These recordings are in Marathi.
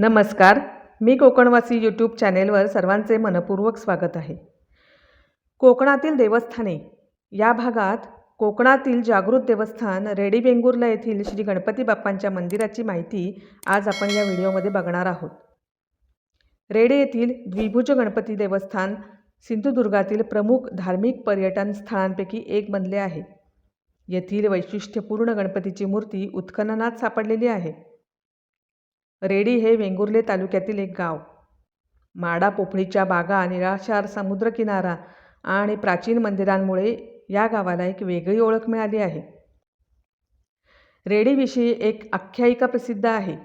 नमस्कार मी कोकणवासी यूट्यूब चॅनेलवर सर्वांचे मनपूर्वक स्वागत आहे. कोकणातील देवस्थाने या भागात कोकणातील जागृत देवस्थान रेडी वेंगुर्ला येथील श्री गणपती बाप्पांच्या मंदिराची माहिती आज आपण या व्हिडिओमध्ये बघणार आहोत. रेडे येथील द्विभुज गणपती देवस्थान सिंधुदुर्गातील प्रमुख धार्मिक पर्यटन स्थळांपैकी एक बनले आहे. येथील वैशिष्ट्यपूर्ण गणपतीची मूर्ती उत्खननात सापडलेली आहे. रेडी हे वेंगुर्ले तालुक्यातील एक गाव. माडा पोफळीच्या बागा निराशार समुद्रकिनारा आणि प्राचीन मंदिरांमुळे या गावाला एक वेगळी ओळख मिळाली आहे. रेडीविषयी एक आख्यायिका प्रसिद्ध आहे.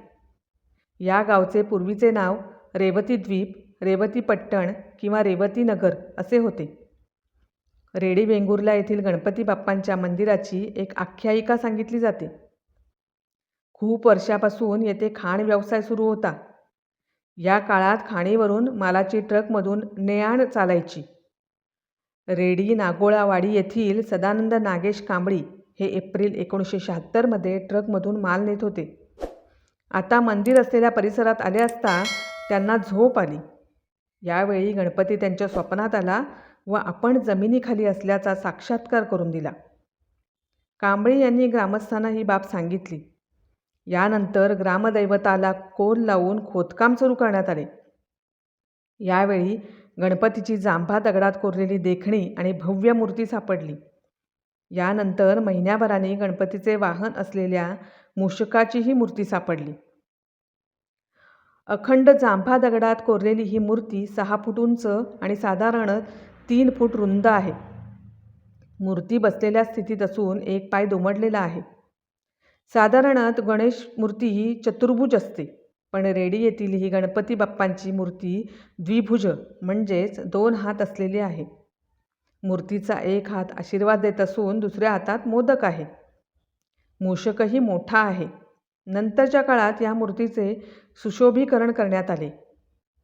या गावचे पूर्वीचे नाव रेवती द्वीप रेवती पट्टण किंवा रेवती नगर असे होते. रेडी वेंगुर्ला येथील गणपती बाप्पांच्या मंदिराची एक आख्यायिका सांगितली जाते. खूप वर्षापासून येथे खाण व्यवसाय सुरू होता. या काळात खाणीवरून मालाची ट्रकमधून ने चालायची. रेडी नागोळावाडी येथील सदानंद नागेश कांबळी हे एप्रिल एकोणीसशे शहात्तरमध्ये ट्रकमधून माल नेत होते. आता मंदिर असलेल्या परिसरात आले असता त्यांना झोप आली. यावेळी गणपती त्यांच्या स्वप्नात आला व आपण जमिनीखाली असल्याचा साक्षात्कार करून दिला. कांबळी यांनी ग्रामस्थांना ही बाब सांगितली. यानंतर ग्रामदैवताला कोल लावून खोदकाम सुरू करण्यात आले. यावेळी गणपतीची जांभा दगडात कोरलेली देखणी आणि भव्य मूर्ती सापडली. यानंतर महिन्याभराने गणपतीचे वाहन असलेल्या मूषकाचीही मूर्ती सापडली. अखंड जांभा दगडात कोरलेली ही मूर्ती सहा फूट उंच आणि साधारण तीन फूट रुंद आहे. मूर्ती बसलेल्या स्थितीत असून एक पाय दुमडलेला आहे. साधारणत गणेश मूर्ती ही चतुर्भुज असते पण रेडी येथील ही गणपती बाप्पांची मूर्ती द्विभुज म्हणजेच दोन हात असलेली आहे. मूर्तीचा एक हात आशीर्वाद देत असून दुसऱ्या हातात मोदक आहे. मूषकही मोठा आहे. नंतरच्या काळात या मूर्तीचे सुशोभीकरण करण्यात आले.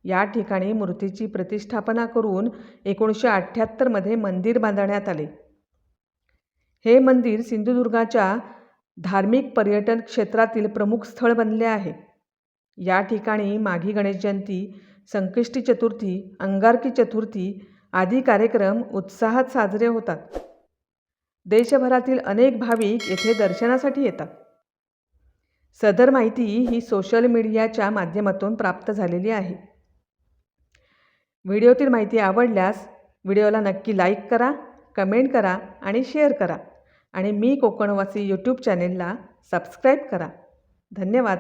या ठिकाणी मूर्तीची प्रतिष्ठापना करून एकोणीसशे अठ्ठ्याहत्तरमध्ये मंदिर बांधण्यात आले. हे मंदिर सिंधुदुर्गाच्या धार्मिक पर्यटन क्षेत्रातील प्रमुख स्थळ बनले आहे. या ठिकाणी माघी गणेश जयंती संकष्टी चतुर्थी अंगारकी चतुर्थी आदी कार्यक्रम उत्साहात साजरे होतात. देशभरातील अनेक भाविक येथे दर्शनासाठी येतात. सदर माहिती ही सोशल मीडियाच्या माध्यमातून प्राप्त झालेली आहे. व्हिडिओतील माहिती आवडल्यास व्हिडिओला नक्की लाईक करा कमेंट करा आणि शेअर करा. आणि मी कोकणवासी यूट्यूब चॅनेलला सबस्क्राईब करा. धन्यवाद.